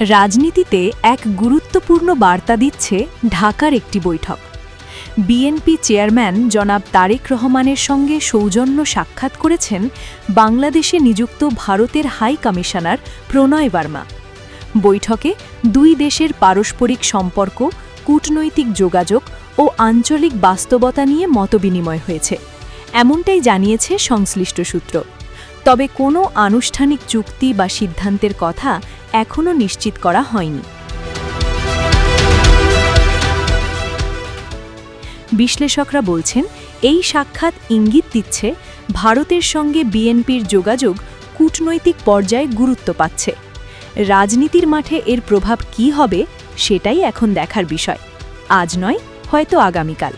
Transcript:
রাজনীতিতে এক গুরুত্বপূর্ণ বার্তা দিচ্ছে ঢাকার একটি বৈঠক। বিএনপি চেয়ারম্যান জনাব তারেক রহমানের সঙ্গে সৌজন্য সাক্ষাৎ করেছেন বাংলাদেশে নিযুক্ত ভারতের হাই কমিশনার প্রণয় বার্মা। বৈঠকে দুই দেশের পারস্পরিক সম্পর্ক, কূটনৈতিক যোগাযোগ ও আঞ্চলিক বাস্তবতা নিয়ে মতবিনিময় হয়েছে, এমনটাই জানিয়েছে সংশ্লিষ্ট সূত্র। তবে কোনো আনুষ্ঠানিক চুক্তি বা সিদ্ধান্তের কথা এখনও নিশ্চিত করা হয়নি। বিশ্লেষকরা বলছেন, এই সাক্ষাৎ ইঙ্গিত দিচ্ছে ভারতের সঙ্গে বিএনপির যোগাযোগ কূটনৈতিক পর্যায়ে গুরুত্ব পাচ্ছে। রাজনীতির মাঠে এর প্রভাব কী হবে সেটাই এখন দেখার বিষয়। আজ নয়, হয়তো আগামীকাল।